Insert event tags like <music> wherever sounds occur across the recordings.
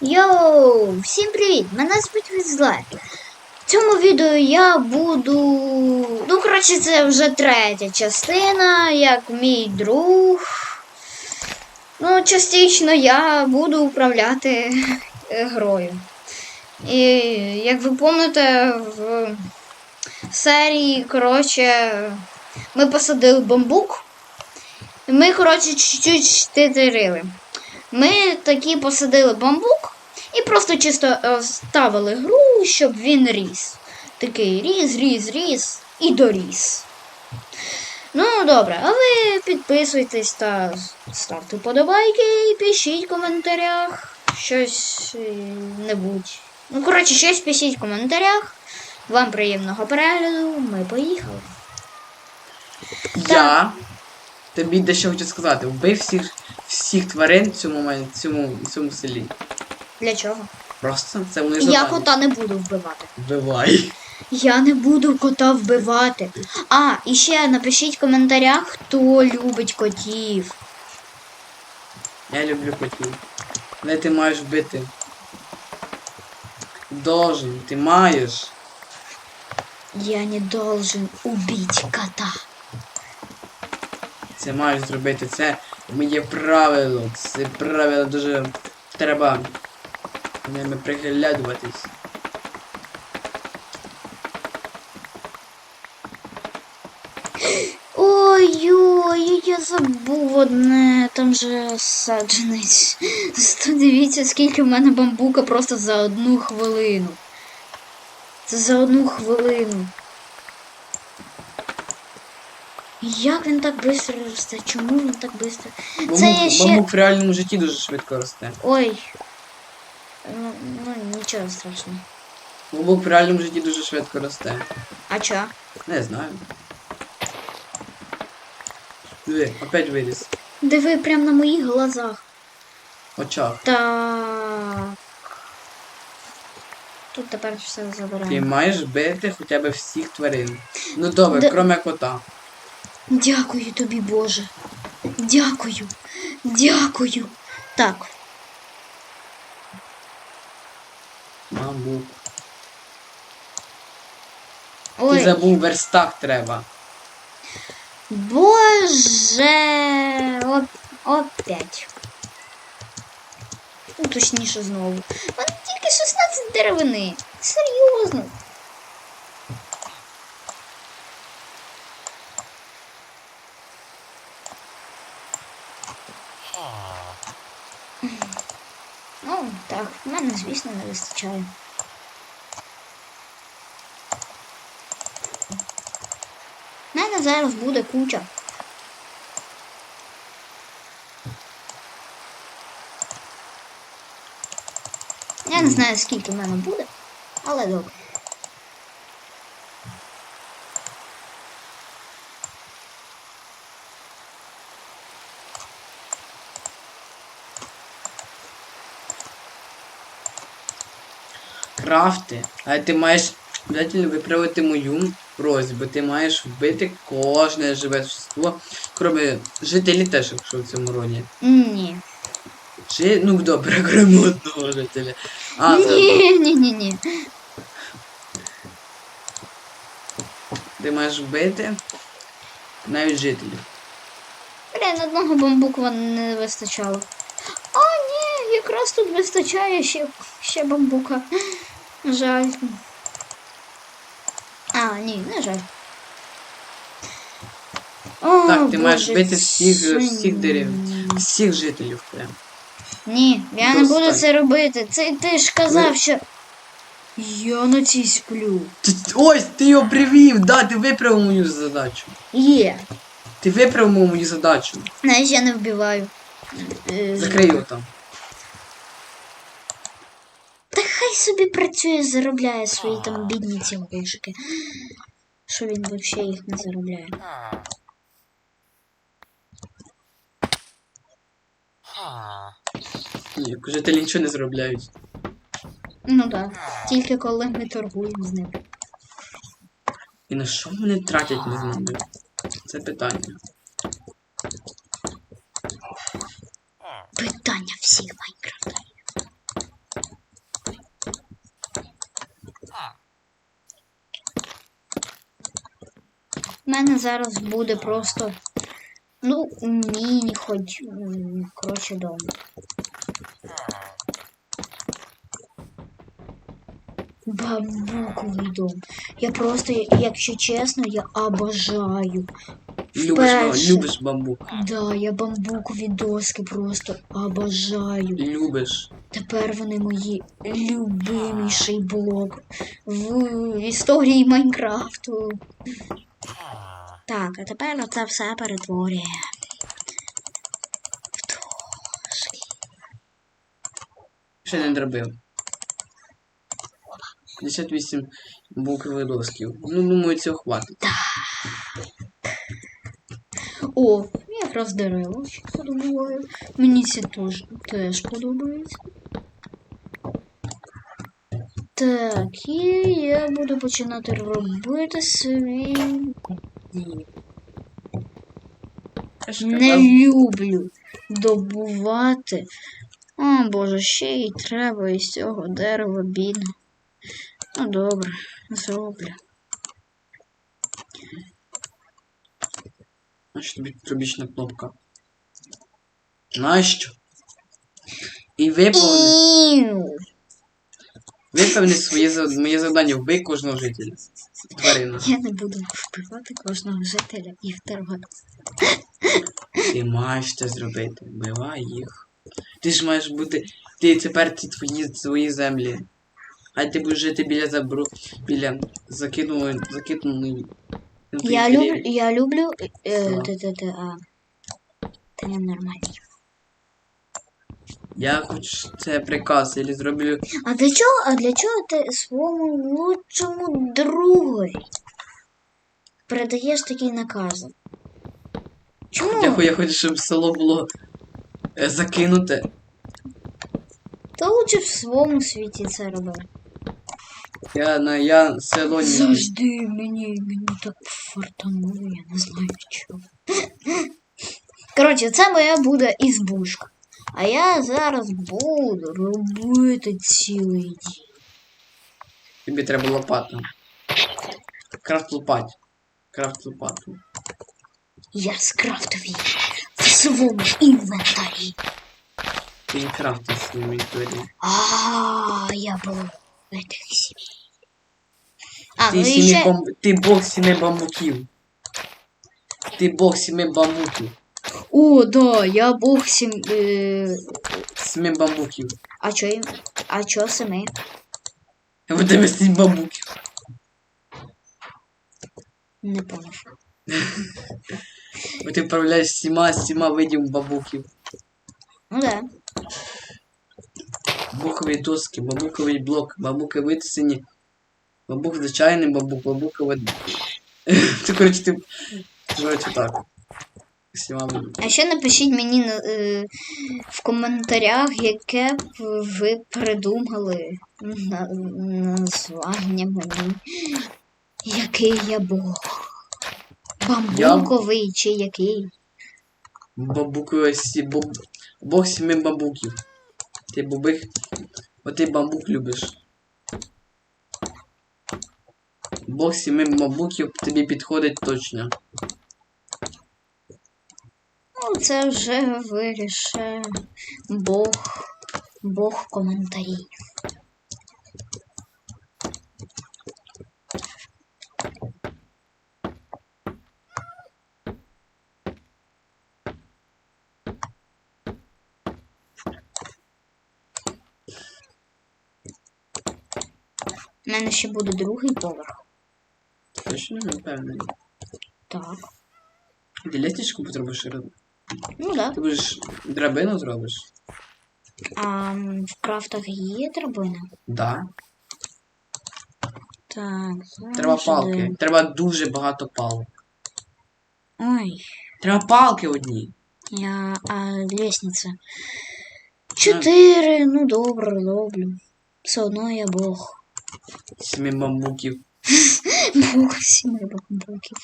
Йоу, всім привіт! Мене звуть Візлай. В цьому відео я буду. Ну, коротше, це вже третя частина, як мій друг. Ну, частично я буду управляти е, грою. І як ви пам'ятаєте, в серії, коротше, ми посадили бамбук. І ми, коротше, чуть-чуть штитерили. Ми такі посадили бамбук і просто чисто е, ставили гру, щоб він ріс. Такий ріс, ріс, ріс і доріс. Ну, добре, а ви підписуйтесь та ставте подобайки і пишіть в коментарях щось е, небудь. Ну, коротше, щось пишіть в коментарях. Вам приємного перегляду. Ми поїхали. Я тобі дещо хочу сказати. Вбив всіх всіх тварин в цьому в цьому, в цьому селі. Для чого? Просто це вони Я завдання. кота не буду вбивати. Вбивай. Я не буду кота вбивати. А, і ще напишіть в коментарях, хто любить котів. Я люблю котів. Але ти маєш вбити. Должен, ти маєш. Я не должен убить кота. Це маєш зробити. Це моє правило. Це правило дуже треба ними приглядуватись. Ой-ой, я забув одне, там же саджанець. Дивіться, скільки в мене бамбука просто за одну хвилину. Це за одну хвилину. Як він так швидко росте? Чому він так швидко? Це я Бамбук, ще. бамбук в реальному житті дуже швидко росте. Ой. Ну, ну нічого страшного. Бамбук в реальному житті дуже швидко росте. А чо? Не знаю. Диви, опять виріс. Диви прямо на моїх глазах. Очах. Так. Тут тепер все Ти забираємо. маєш бити хоча б всіх тварин. Ну добре, Де- кроме кота. Дякую тобі, Боже. Дякую. Дякую. Так, Бамбук. Ти забув верстак треба. Боже. Оп... Опять. Ну, точніше знову. У тільки 16 деревини. Серйозно. Ну, так, в мене, звісно, не вистачає. У мене зараз буде куча. Я не знаю, скільки в мене буде, але добре. Крафти. Але ти маєш обов'язково виправити мою просьбу. Ти маєш вбити кожне живе существо, кроме жителів теж, якщо в цьому роді. Ні. Чи, ну добре, <laughs> кроме одного жителя. А, Ні, ні, ні, ні. ти маєш вбити навіть жителів. Блін, одного бамбука не вистачало. О, ні, якраз тут вистачає ще, ще бамбука. Жаль. А, ні, не жаль. О, Так, ти маєш вбити всіх, всіх дерев, всіх жителів прям. Ні, я не буду це робити. Це ти ж казав, що. Я на цій сплю. Ти- Ось, ти його привів, да, ти виправив мою задачу. Є. Ти виправив мою задачу. Знаєш, я не вбиваю. Е, Закрий його там. Та хай собі працює, заробляє свої там бідні ці грошики. Що він взагалі їх не заробляє. Ні, жителі нічого не заробляють. Ну так, тільки коли ми торгуємо з ним. І на що вони тратять не знаю? Це питання. Питання всіх Майнкрафта. У мене зараз буде просто. Ну, міні хоч. Коротше, дом. Бамбуковий дом. Я просто, якщо чесно, я обожаю. Любиш, Вперше. любиш бамбук. Да, я бамбукові доски просто обожаю. Любиш. Тепер вони мої любиміший блок в історії Майнкрафту. Так, а тепер це все перетворює. Ще не зробив. 58 буквових досків. Ну, думаю, цього хватить. О, якраз дерева ще подобаю. Мені ці теж, теж подобається. Так, і я буду починати робити свій. Не люблю добувати. О, боже, ще й треба із цього дерева бідно. Ну добре, зроблю. Нащо тобі пробічна кнопка? Нащо? І виповни, Виповни своє моє завдання, вбий кожного жителя. Тварина. Я не буду вбивати кожного жителя і вторгати. Ти маєш це зробити. Вбивай їх. Ти ж маєш бути. Ти тепер ці твої свої землі. А ти будеш жити біля забру. біля закинулої. закинуної. Я люблю, я люблю. Е, те, те, те, а. Та не нормально. Я хочу це приказ, я зроблю. А для чого, а для чого ти своєму лучшому другові передаєш такі накази? Чому? Я, я хочу, щоб село було е, закинуте. Та лучше в своєму світі це робив. Я на я село не. Завжди мені, мені так фартануло, я не знаю чого. Коротше, це моя буде ізбушка. А я зараз буду робити цілий день. Тобі треба лопата. Крафт лопать. Крафт лопату. Я скрафтив її в своєму інвентарі. Ти не крафти в своєму інвентарі. А, я був в этих сімей. А, Ти, ну і сімі ще... бам... ти бог сіми бамбуків. Ти бог сіми бамбуків. О, да, я бог сім... Е... Сіми бамбуків. А чо їм? А чо семи? В тебе сім бамбуків. Не. Бо ти вправляєш сіма, сіма видів бамбуків. Ну да. Бамбукові доски, бамбуковий блок, бамбуки витисані. Бамбук звичайний бамбук, бамбуковий. <laughs> Це коротше ти. Коротше так. А ще напишіть мені е, в коментарях, яке б ви придумали на, названня мені. Який я Бог. Бамбуковий чи який? Бамбуковий сі... боб... Бог сіми бамбуків. Ти бобих. От ти бамбук любиш. Бог сіми бамбуків тобі підходить точно. Ну, це вже вирішує Бог. Бог коментарів. У мене ще буде другий поверх. Точно не впевнений. Так. Ти лестничку потребуєш робити? Ну да. Ти будеш драбину зробиш? А в крафтах є драбина? Да. Так, Треба палки. іде. Треба дуже багато палок. Ой, Треба палки одні. я. А лестниця. Чотири, ну добре, роблю. Все одно я Бог. Сіми бамбуків. <laughs> Бог сіми бамбуків.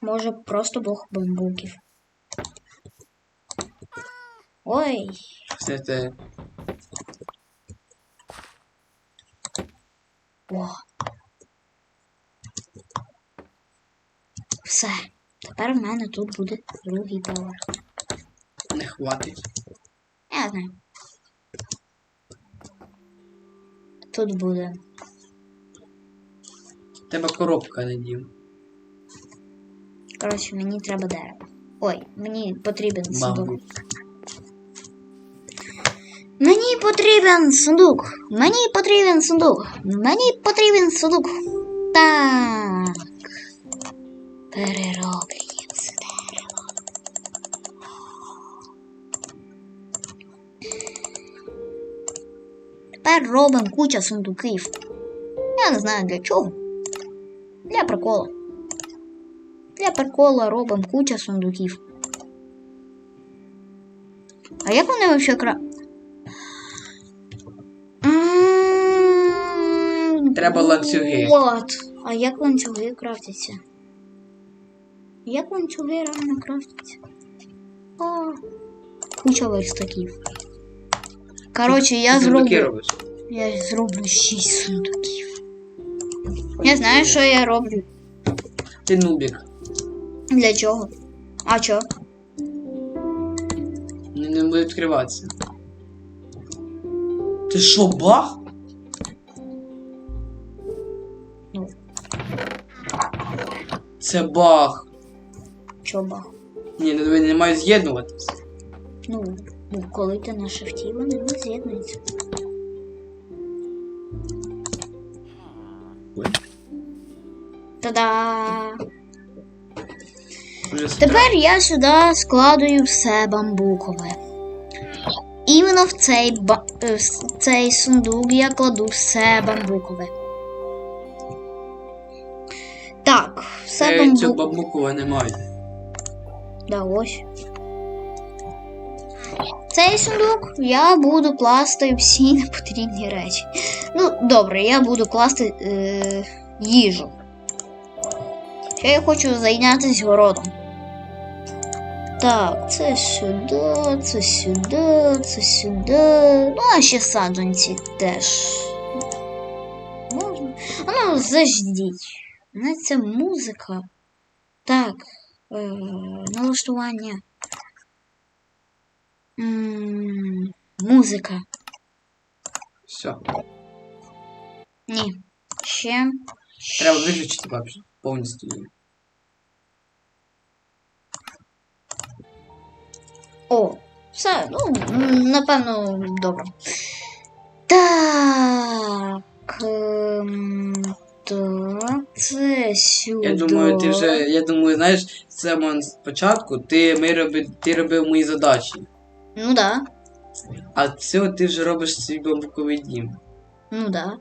Може, просто бог бамбуків. Ой. Все це. О. Все. Тепер в мене тут буде другий повар. Не хватить. Я знаю. Тут буде. В Тебе коробка не дім. Коротше, мені треба дерево. Ой, мені потрібен сундук. Бамбук. Мені потрібен сундук. Мені потрібен сундук. Мені потрібен сундук. Так. Перероблюємо Тепер робимо куча сундуків. Я не знаю для чого. Для приколу. Для прикола робимо куча сундуків. А як вони вообще кра... Треба ланцюги. От. А як ланцюги крафтяться? Як ланцюги реально крафтяться? Куча верстаків. Коротше, я Ти сундуки зроблю. робиш. Я зроблю 6 сундуків. Я знаю, що я роблю. Ти нубік. Для чого? А чо? Не, не буде відкриватися. Ти що, бах? Ну. Це баг. Чо бах? Ні, не, не мають з'єднуватися. Ну, ну, коли ти на шифті, вони не з'єднуються. Та-да! Тепер я сюди складую все бамбукове. Іменно в цей, ба... е, с- цей сундук я кладу все бамбукове. Так, все Е, Цього бамбук. бамбукова немає. Да, ось. Цей сундук я буду класти всі <laughs> непотрібні речі. Ну, добре, я буду класти е, їжу. Ще я хочу зайнятися городом. Так, це сюди, це сюди, це сюди. Ну, а ще саджанці теж. Можна. Ну, заждіть. У це музика. Так. Е, налаштування. М, Музика. Все. Ні. Ще. Треба виключити вообще повністю. О, все, ну, напевно, добре. Так. Так, це сюди. Я думаю, ти вже. Я думаю, знаєш, з самого спочатку ти, ми роби, ти робив мої задачі. Ну да. А це ти вже робиш свій бамбуковий дім. Ну да.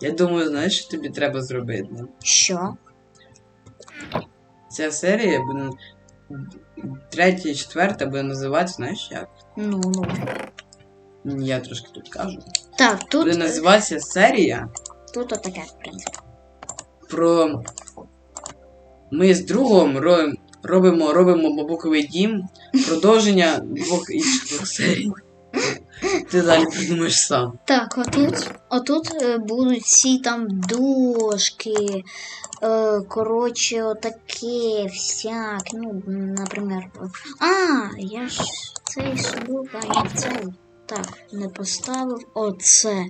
Я думаю, знаєш, що тобі треба зробити? Що? Ця серія буде. Третя і четверта буде називатися, знаєш як? Ну, ну. Я трошки тут кажу. Так, тут, Буде називатися серія тут отаке, в принципі. про. Ми з другом ро- робимо, робимо бабуковий дім. Продовження двох інших двох серій. Ти далі придумаєш сам. Так, отут, отут е, будуть всі там дошки. Е, коротше, отаке всяк. Ну, наприклад. А, я ж цей сундук, а я цей. Так, не поставив. Оце.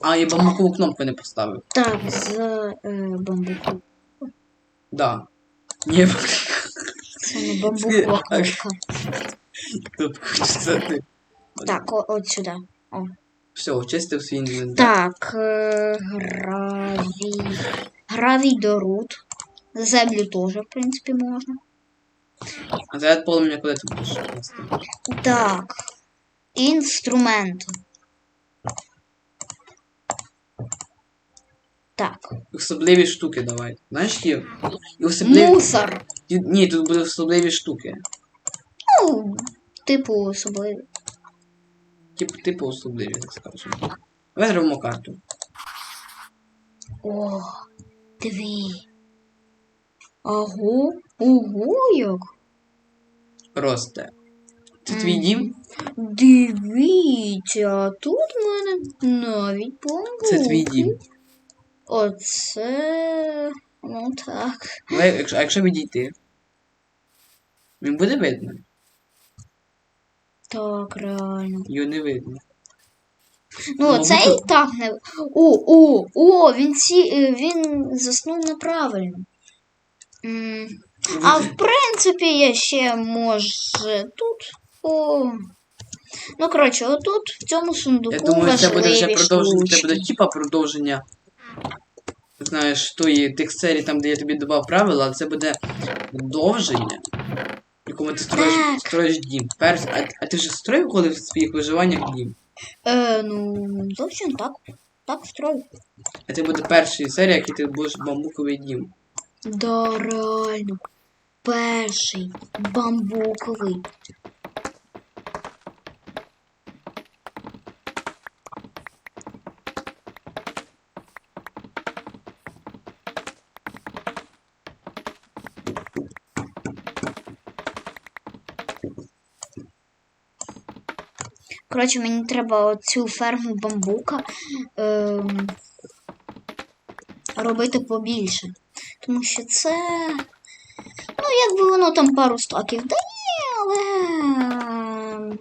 А, я бамбукову кнопку не поставив. Так, з е, бамбуку. Да. Не це ти. Так, о, от сюди. Все, очистив свій інвентар. Так, е, гравій. Гравій до. Землю теж, в принципі, можна. А зараз полум'я куди ти будеш? Так. Інструменти. Так. Особливі штуки давай. Знаєш, які? І особливі. Мусор. Ті- Ні, тут будуть особливі штуки. Ну, типу, особливо. Типу, типу особливі, так скажемо. Давай зробимо карту. О, диви. Ого, ого, як. Росте. Це твій Мгм. дім? Дивіться, а тут в мене навіть бамбуки. Це твій дім. Оце. Ну так. Але якщо, а якщо відійти? Він буде видно? Так, реально. Його не видно. Ну, Ну, цей ну, так не. О, о, о, він ці. е, він заснув неправильно. М, А в принципі, я ще може тут. О. Ну, коротше, отут в цьому сундуку Я думаю, це буде вже продовження, це буде типа продовження. Знаєш, тої тих серій, там, де я тобі давав правила, це буде продовження. в Якому ти строїш, строїш дім. Перш, а, а ти вже строїв коли в своїх виживаннях дім? Е, ну, зовсім так. Так строю. А це буде перша серія, який ти будеш бамбуковий дім. Да, реально. Перший бамбуковий. Коротше, мені треба цю ферму бамбука ем, робити побільше. Тому що це. Ну, якби воно там пару стаків дає, але. ем,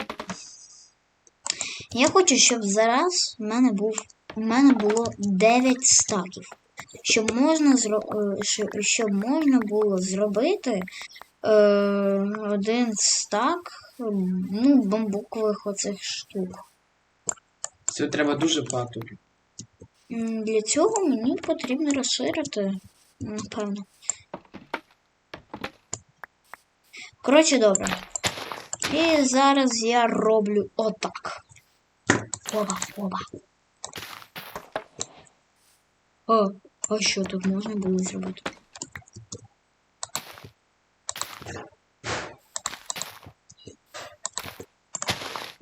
Я хочу, щоб зараз в мене був. У мене було 9 стаків. Щоб можна зро... е, щоб можна було зробити е, один стак ну, бамбукових оцих штук. Це треба дуже багато. Для цього мені потрібно розширити, напевно. Коротше, добре. І зараз я роблю отак. Оба, оба. О, а що тут можна було зробити?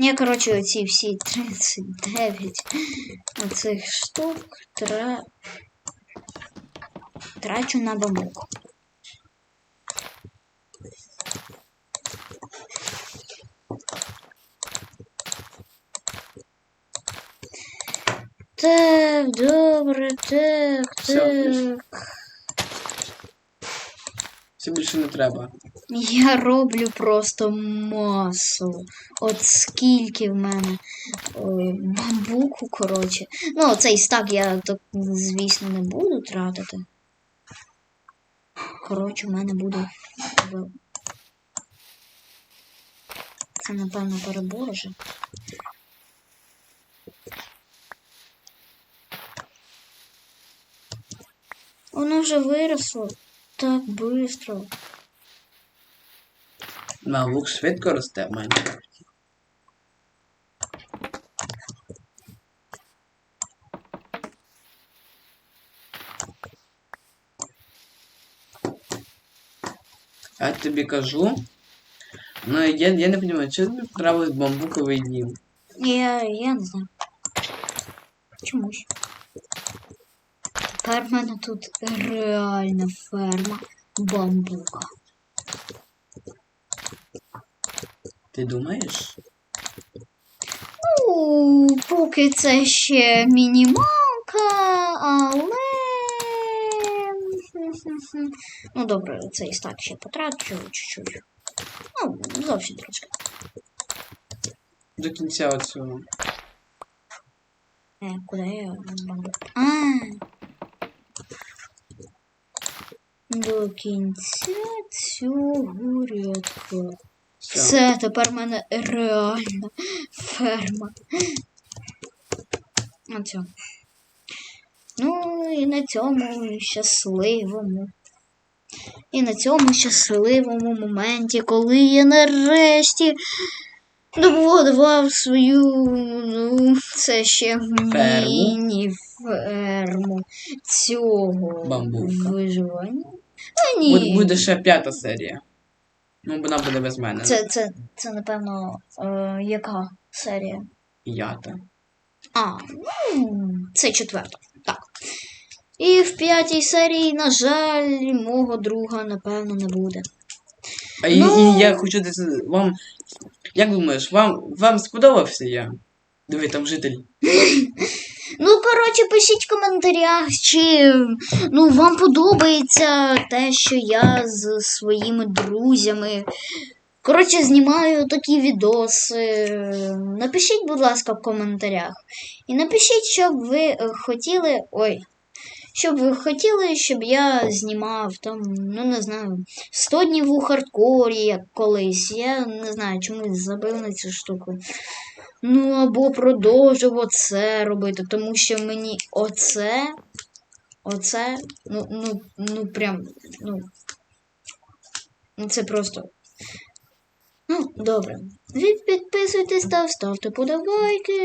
Ні, коротше, оці всі 39 оцих штук тра... трачу на бамбук. Так, добре, так, Все, так. Це більше не треба. Я роблю просто масу. От скільки в мене ой, бамбуку, коротше. Ну, цей стак я так, звісно, не буду тратити. Коротше, в мене буде. Це, напевно, перебор уже. Воно вже виросло так швидко. Лук швидко росте в Майнкрафті. Я тобі кажу. Ну, я, я не розумію, чи тобі понравилось бамбуковий дім? Я, я не знаю. Чомусь. Тепер в мене тут реальна ферма бамбука. Ти думаєш? Ну, поки це ще мінімалка, але. Ну, добре, цей стак ще потрачу чуть-чуть. Ну, зовсім трошки. До кінця оцього. Е, куди я бамбук? А. До кінця цього рядка. Все. Тепер в мене реальна ферма. Оце. Ну і на цьому щасливому. І на цьому щасливому моменті, коли я нарешті добудував свою, ну, це ще міні-ферму цього Бамбука. виживання. А ні. Буде ще п'ята серія. Ну, вона буде без мене. Це, це, це напевно, е, яка серія? П'ята. А, ну, це четверта. Так. І в п'ятій серії, на жаль, мого друга, напевно, не буде. А і, Ну. і я хочу десь вам. Як думаєш, вам, вам сподобався я? Диви, там житель. <laughs> Ну, коротше, пишіть в коментарях, чи ну, вам подобається те, що я з своїми друзями. Коротше, знімаю такі відоси. Напишіть, будь ласка, в коментарях. І напишіть, щоб ви хотіли. Ой. Щоб ви хотіли, щоб я знімав там, ну не знаю, 100 днів у хардкорі, як колись. Я не знаю, чому забив на цю штуку. Ну, або продовжив оце робити, тому що мені оце. Оце. Ну, ну, ну прям. Ну. Ну, це просто. Ну, добре. Підписуйтесь та ставте подобайки.